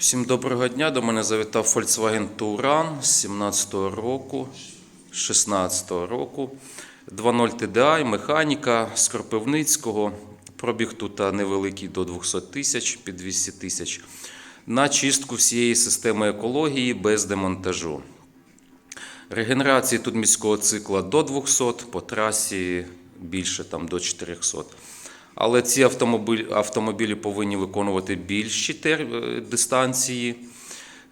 Всім доброго дня. До мене завітав Volkswagen Touran з 17-го року, 16-го року. 2.0 TDI, механіка з Кропивницького. Пробіг тут невеликий до 200 тисяч, під 200 тисяч. На чистку всієї системи екології без демонтажу. Регенерації тут міського цикла до 200, по трасі більше там до 400. Але ці автомобілі, автомобілі повинні виконувати більші тер... е, дистанції.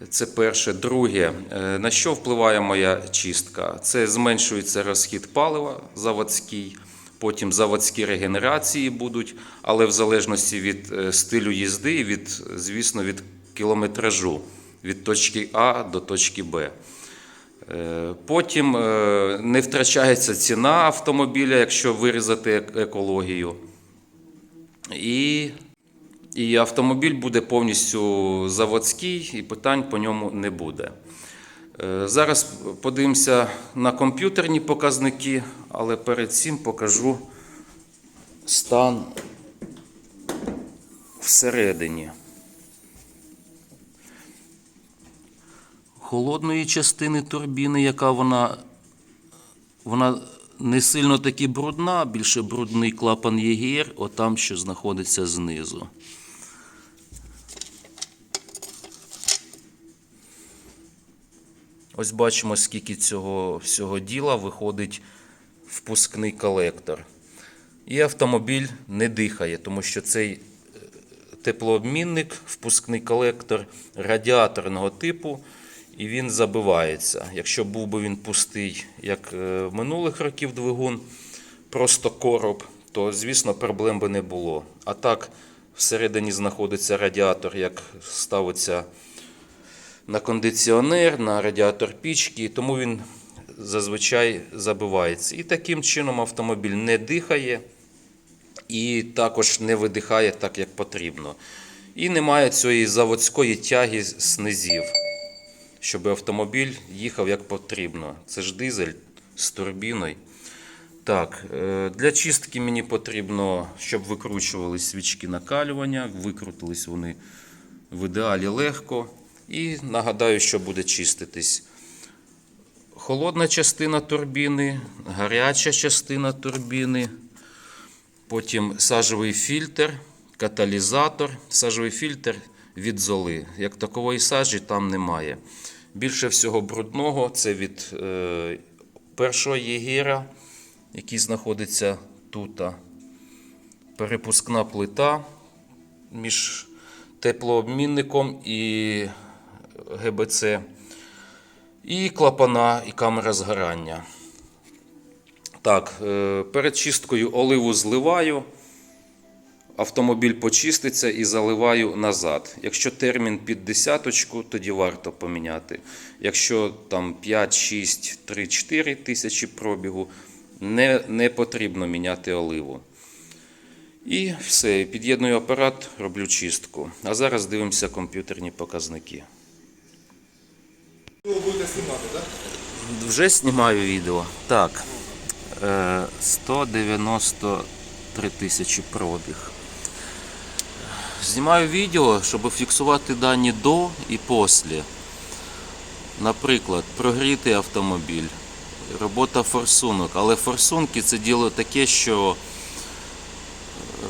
Це перше. Друге, е, на що впливає моя чистка? Це зменшується розхід палива заводський, потім заводські регенерації будуть, але в залежності від е, стилю їзди від, звісно, від кілометражу від точки А до точки Б. Потім не втрачається ціна автомобіля, якщо вирізати екологію. І, і автомобіль буде повністю заводський, і питань по ньому не буде. Е, Зараз подивимося на комп'ютерні показники, але перед цим покажу стан всередині. Холодної частини турбіни, яка вона вона не сильно таки брудна, більше брудний клапан ЄГР, отам, що знаходиться знизу. Ось бачимо, скільки цього всього діла виходить впускний колектор. І автомобіль не дихає, тому що цей е, теплообмінник, впускний колектор радіаторного типу, і він забивається. Якщо був би він пустий, як е, минулих років двигун, просто короб, то, звісно, проблем би не було. А так, всередині знаходиться радіатор, як ставиться на кондиціонер, на радіатор пічки, тому він зазвичай забивається. І таким чином автомобіль не дихає і також не видихає так, як потрібно. І немає цієї заводської тяги з низів, щоб автомобіль їхав як потрібно. Це ж дизель з турбіною. Так, е, для чистки мені потрібно, щоб викручувались свічки накалювання, викрутились вони в ідеалі легко. І нагадаю, що буде чиститись. Холодна частина турбіни, гаряча частина турбіни, потім сажовий фільтр, каталізатор. Сажовий фільтр від золи. Як такової сажі там немає. Більше всього брудного це від е, першого єгера, який знаходиться тут. Перепускна плита між теплообмінником і ГБЦ, і клапана, і камера згорання. Так, е, перед чисткою оливу зливаю, автомобіль почиститься і заливаю назад. Якщо термін під десяточку, тоді варто поміняти. Якщо там 5, 6, 3, 4 тисячі пробігу, не, не потрібно міняти оливу. І все, під'єдную апарат, роблю чистку. А зараз дивимося комп'ютерні показники. Ви будете знімати, так? Вже знімаю відео. Так. е, 193 тисячі пробіг. Знімаю відео, щоб фіксувати дані до і після. Наприклад, прогрітий автомобіль, робота форсунок. Але форсунки це діло таке, що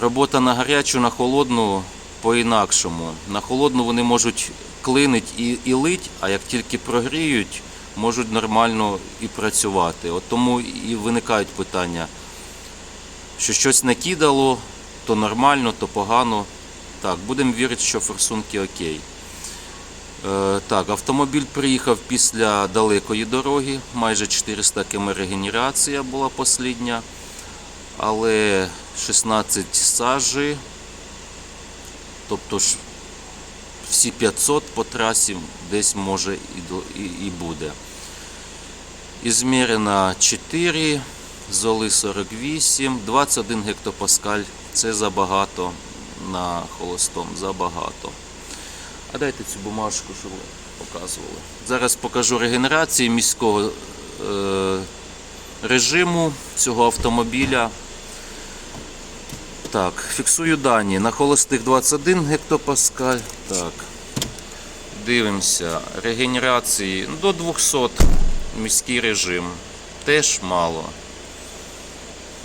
робота на гарячу, на холодну по-інакшому. На холодну вони можуть клинить і, і лить, а як тільки прогріють, можуть нормально і працювати. От тому і виникають питання, що щось накидало, то нормально, то погано. Так, будемо вірити, що форсунки окей. Е, так, автомобіль приїхав після далекої дороги, майже 400 км регенерація була послідня, але 16 сажі, тобто ж всі 500 по трасі десь може і, і, і буде. Ізмірена 4, золи 48, 21 гектопаскаль. Це забагато на холостом, забагато. А дайте цю бумажку, щоб показували. Зараз покажу регенерації міського е, режиму цього автомобіля. Так, фіксую дані. На холостих 21 гектопаскаль. Так. дивимося. Регенерації до 200 міський режим. Теж мало.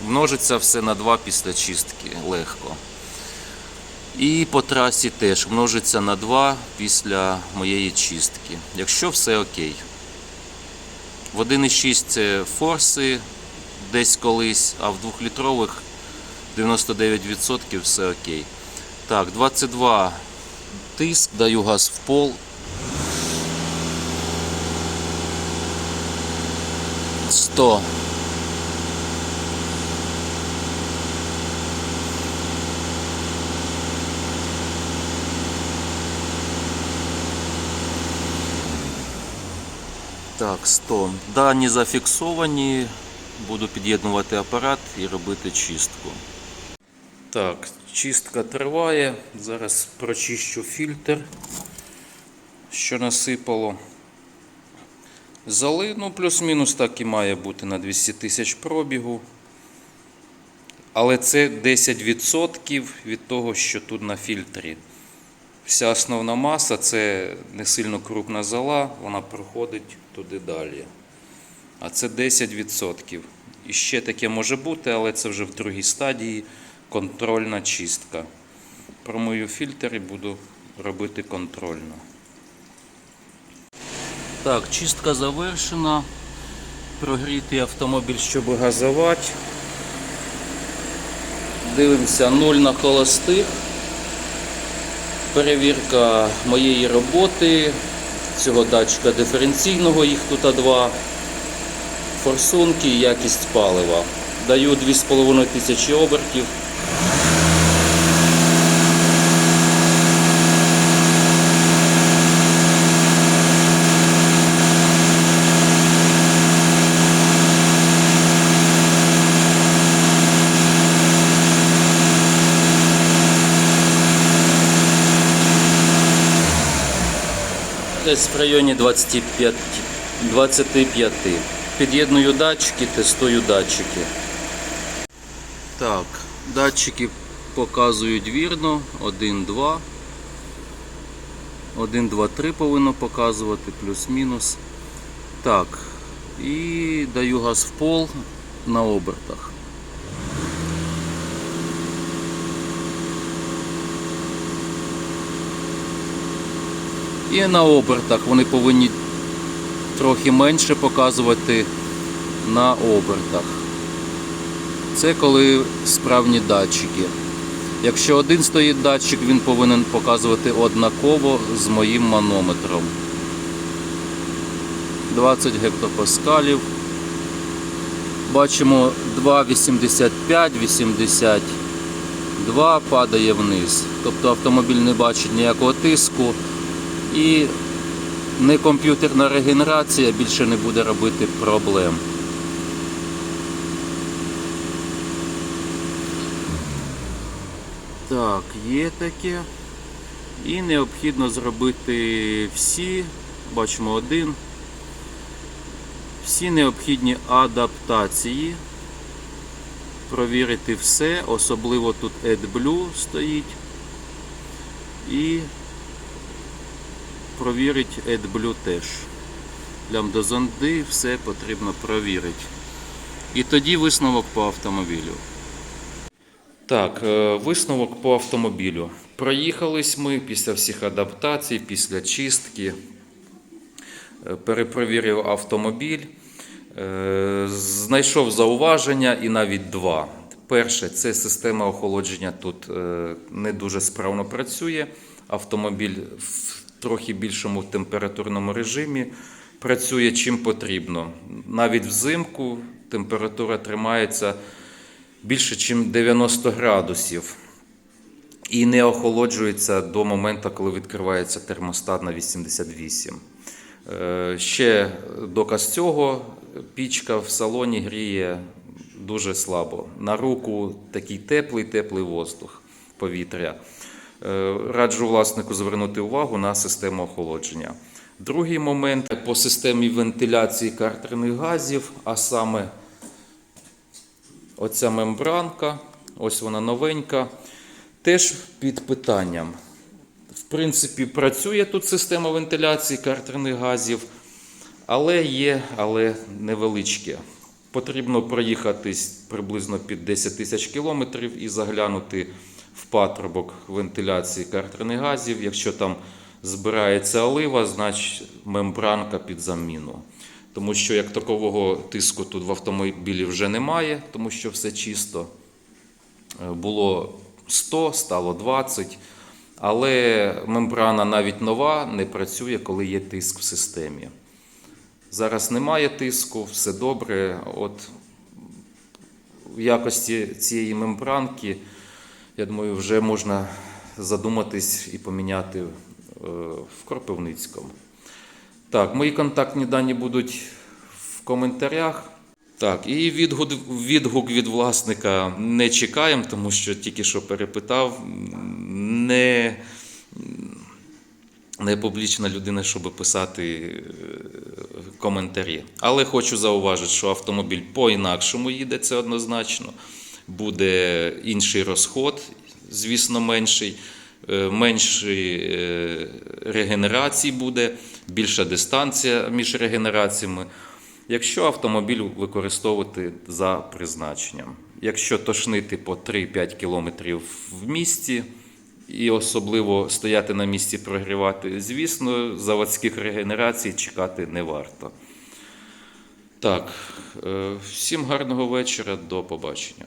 Множиться все на 2 після чистки легко. І по трасі теж множиться на 2 після моєї чистки. Якщо все окей. В 1,6 це форси десь колись, а в 2-літрових 99% все окей. Так, 22 тиск, даю газ в пол. 100. Так, 100. Дані зафіксовані. Буду під'єднувати апарат і робити чистку. Так, чистка триває. Зараз прочищу фільтр, що насипало. Зали, ну, плюс-мінус так і має бути на 200 тисяч пробігу. Але це 10% від того, що тут на фільтрі. Вся основна маса це не сильно крупна зала, вона проходить туди далі. А це 10%. І ще таке може бути, але це вже в другій стадії контрольна чистка. Промию фільтр і буду робити контрольно. Так, чистка завершена. Прогрітий автомобіль, щоб газувати. Дивимося 0 на холостих. Перевірка моєї роботи, цього датчика диференційного, їх тут два. Форсунки і якість палива. Даю 2500 обертів. Десь в районі 25, 25. Під'єдную датчики, тестую датчики. Так, датчики показують вірно. 1, 2. 1, 2, 3 повинно показувати, плюс-мінус. Так. І даю газ в пол на обертах. І на обертах вони повинні трохи менше показувати на обертах. Це коли справні датчики. Якщо один стоїть датчик, він повинен показувати однаково з моїм манометром. 20 гектопаскалів. Бачимо 2,85, 82 падає вниз. Тобто автомобіль не бачить ніякого тиску і не комп'ютерна регенерація більше не буде робити проблем. Так, є таке. І необхідно зробити всі, бачимо один, всі необхідні адаптації. Провірити все, особливо тут AdBlue стоїть. І провірить AdBlue теж. Лямбдозонди все потрібно провірити. І тоді висновок по автомобілю. Так, е, висновок по автомобілю. Проїхались ми після всіх адаптацій, після чистки. Е, Перепровірив автомобіль. Е, Знайшов зауваження і навіть два. Перше, це система охолодження тут не дуже справно працює. Автомобіль трохи більшому температурному режимі працює чим потрібно. Навіть взимку температура тримається більше, ніж 90 градусів. І не охолоджується до моменту, коли відкривається термостат на 88. Е, Ще доказ цього, пічка в салоні гріє дуже слабо. На руку такий теплий, теплий воздух, повітря. Е, Раджу власнику звернути увагу на систему охолодження. Другий момент по системі вентиляції картерних газів, а саме оця мембранка, ось вона новенька, теж під питанням. В принципі, працює тут система вентиляції картерних газів, але є, але невеличке. Потрібно проїхатись приблизно під 10 тисяч кілометрів і заглянути в патрубок вентиляції картерних газів. Якщо там збирається олива, значить мембранка під заміну. Тому що як такового тиску тут в автомобілі вже немає, тому що все чисто. Е, Було 100, стало 20, але мембрана навіть нова не працює, коли є тиск в системі. Зараз немає тиску, все добре. От в якості цієї мембранки, я думаю, вже можна задуматись і поміняти е, в Кропивницькому. Так, мої контактні дані будуть в коментарях. Так, і відгук, відгук від власника не чекаємо, тому що тільки що перепитав. Не, не публічна людина, щоб писати е, коментарі. Але хочу зауважити, що автомобіль по-інакшому їде, це однозначно. Буде інший розход, звісно, менший. Е, Меншої е, регенерації буде, більша дистанція між регенераціями. Якщо автомобіль використовувати за призначенням. Якщо тошнити по 3-5 км в місті і особливо стояти на місці прогрівати, звісно, заводських регенерацій чекати не варто. Так, е, всім гарного вечора, до побачення.